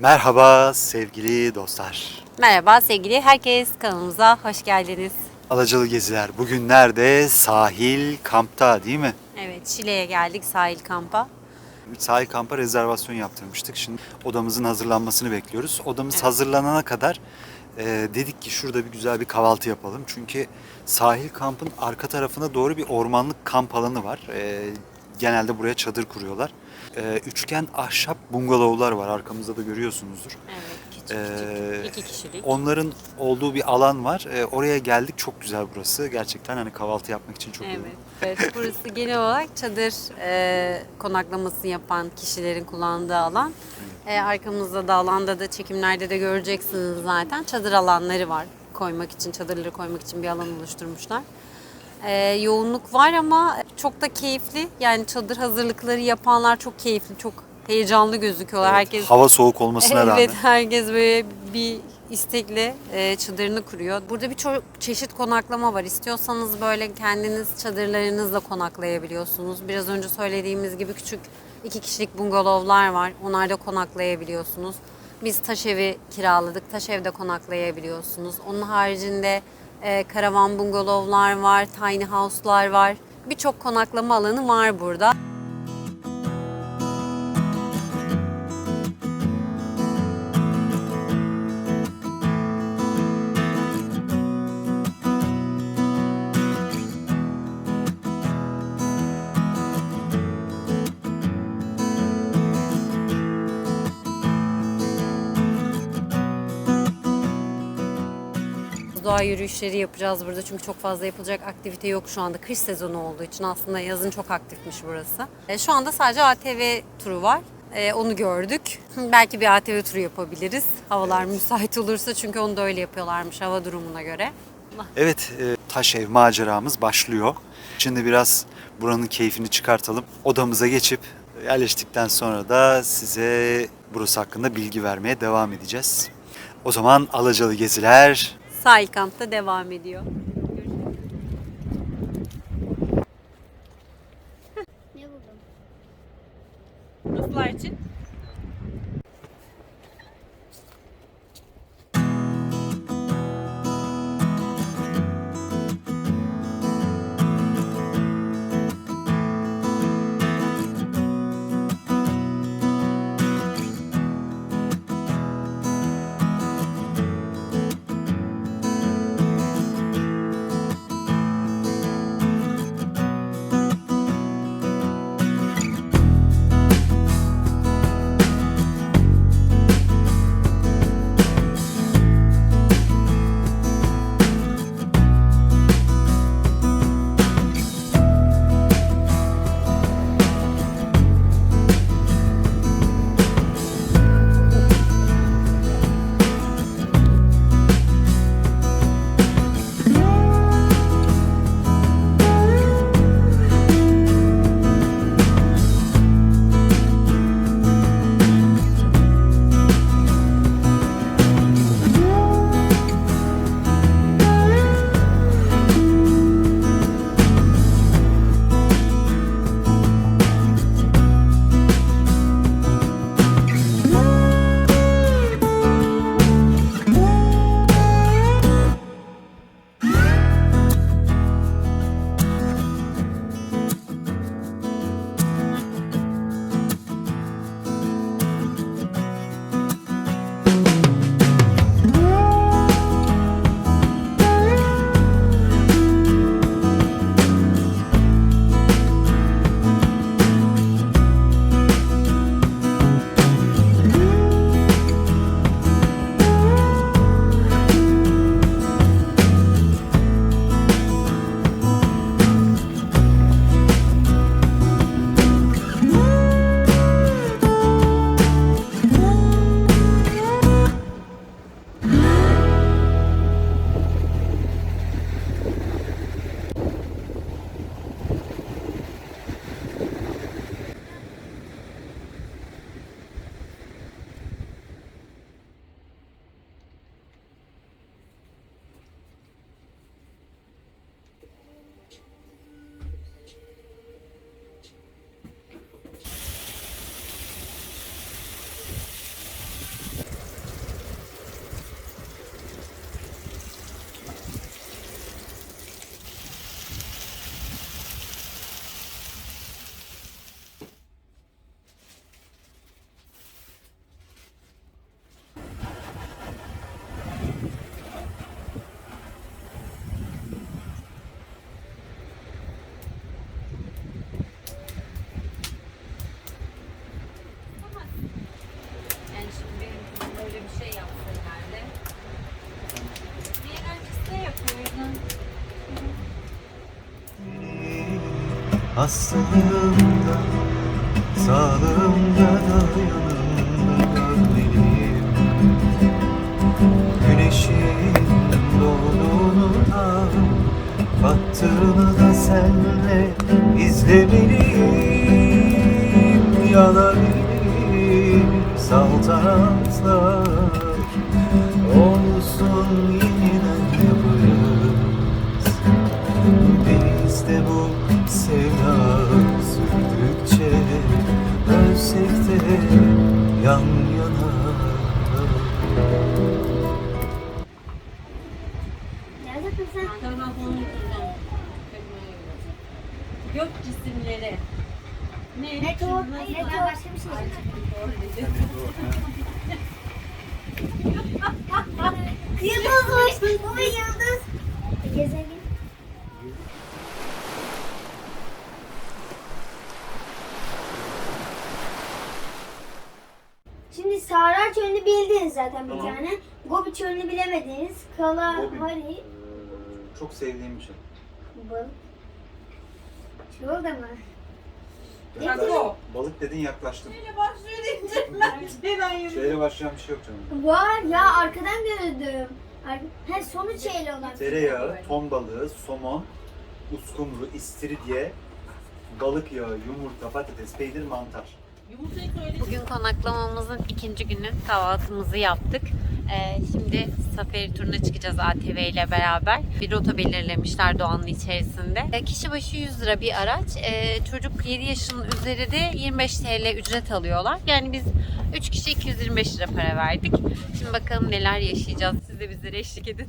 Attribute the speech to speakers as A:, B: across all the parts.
A: Merhaba sevgili dostlar.
B: Merhaba sevgili herkes kanalımıza hoş geldiniz.
A: Alacalı Geziler bugün nerede? Sahil kampta değil mi?
B: Evet Şile'ye geldik sahil kampa.
A: Sahil kampa rezervasyon yaptırmıştık. Şimdi odamızın hazırlanmasını bekliyoruz. Odamız
B: Evet.
A: hazırlanana kadar e, dedik ki şurada bir güzel bir kahvaltı yapalım. Çünkü sahil kampın arka tarafına doğru bir ormanlık kamp alanı var. E, genelde buraya çadır kuruyorlar. E, üçgen ahşap bungalovlar var. Arkamızda da görüyorsunuzdur.
B: Evet küçük
A: Ee,
B: küçük iki kişilik.
A: Onların olduğu bir alan var. E, oraya geldik. Çok güzel burası. Gerçekten hani kahvaltı yapmak için çok uygun.
B: Evet. evet burası genel olarak çadır e, konaklaması yapan kişilerin kullandığı alan. E, arkamızda da alanda da çekimlerde de göreceksiniz zaten. Çadır alanları var koymak için, çadırları koymak için bir alan oluşturmuşlar. E, yoğunluk var ama çok da keyifli. Yani çadır hazırlıkları yapanlar çok keyifli, çok heyecanlı gözüküyorlar. Herkes
A: Hava soğuk olmasına rağmen.
B: Evet herkes böyle bir istekle e, çadırını kuruyor. Burada birçok çeşit konaklama var. İstiyorsanız böyle kendiniz çadırlarınızla konaklayabiliyorsunuz. Biraz önce söylediğimiz gibi küçük iki kişilik bungalovlar var. Onlarda konaklayabiliyorsunuz. Biz taş evi kiraladık. Taş evde konaklayabiliyorsunuz. Onun haricinde e, karavan bungalovlar var, tiny house'lar var. Birçok konaklama alanı var burada. Doğa yürüyüşleri yapacağız burada çünkü çok fazla yapılacak aktivite yok şu anda. Kış sezonu olduğu için aslında yazın çok aktifmiş burası. E, şu anda sadece ATV turu var. E, onu gördük. Belki bir ATV turu yapabiliriz. Havalar müsait olursa çünkü onu da öyle yapıyorlarmış hava durumuna göre.
A: Evet, e, taş ev maceramız başlıyor. Şimdi biraz buranın keyfini çıkartalım. Odamıza geçip yerleştikten sonra da size burası hakkında bilgi vermeye devam edeceğiz. O zaman Alacalı Geziler
B: Sahil kampta devam ediyor.
A: Hastalığımda Sağlığımda da yanımda görmeliyim Güneşin doğduğunu da Battığını da senle izlemeliyim. Yanabilir saltanatlar Olsun yeniden De yan yana
B: Gök cisimleri. Ne?
C: Meteor, meteor başka bir şey. Yıldızmış. Bu bir yıldız. Gezegen. Şimdi Sahra çölünü bildiniz zaten bir
A: Tamam.
C: tane. Gobi çölünü bilemediniz. Kalahari.
A: Çok sevdiğim bir şey.
C: Balık. Çölde mi?
A: Yaklaştım. Balık dedin yaklaştım. Şeyle başlayan bir şey yok canım.
C: Var ya arkadan gördüm. Ar- He sonu şeyle olan.
A: Tereyağı, ton balığı, somon, uskumru, istiridye, balık yağı, yumurta, patates, peynir, mantar.
B: Bugün konaklamamızın ikinci günü kahvaltımızı yaptık. Ee, şimdi safari turuna çıkacağız ATV ile beraber. Bir rota belirlemişler Doğan'ın içerisinde. Ee, kişi başı 100 lira bir araç. Ee, çocuk 7 yaşının üzeri de 25 TL ücret alıyorlar. Yani biz 3 kişi 225 lira para verdik. Şimdi bakalım neler yaşayacağız. Siz de bizlere eşlik edin.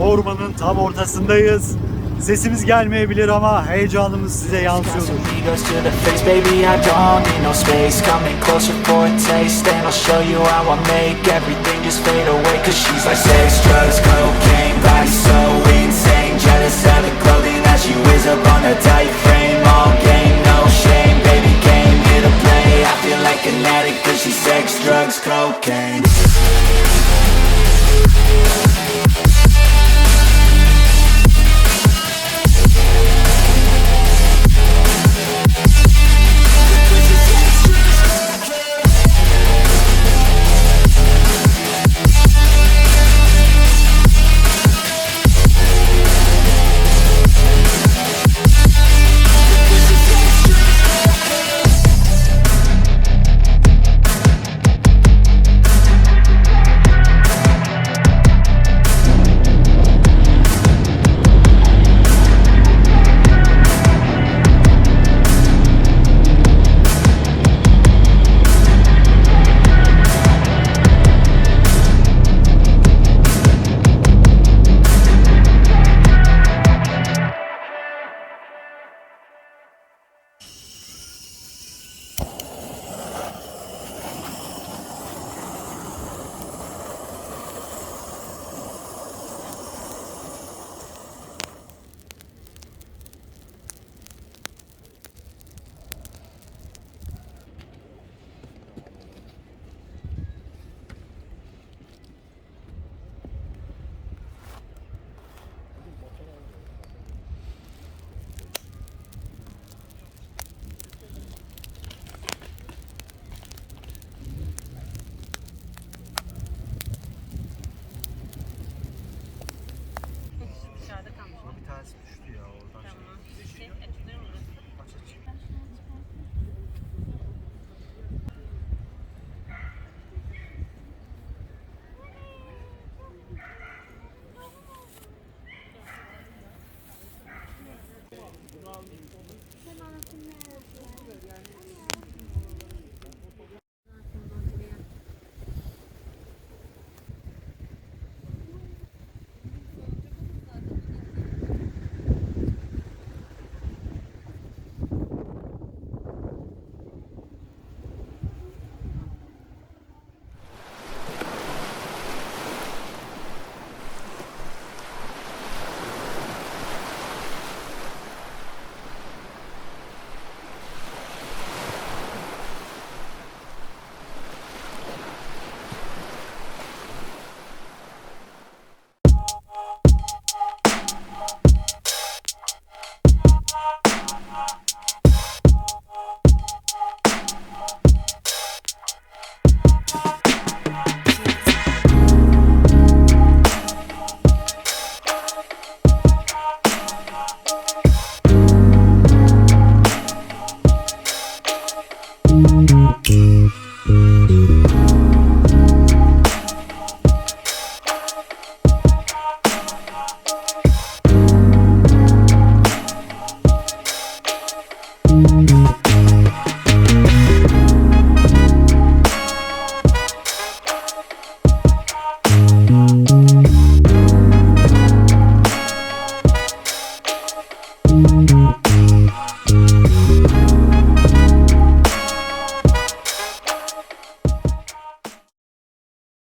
A: Ormanın tam ortasındayız. Sesimiz gelmeyebilir ama heyecanımız size yansıyordur.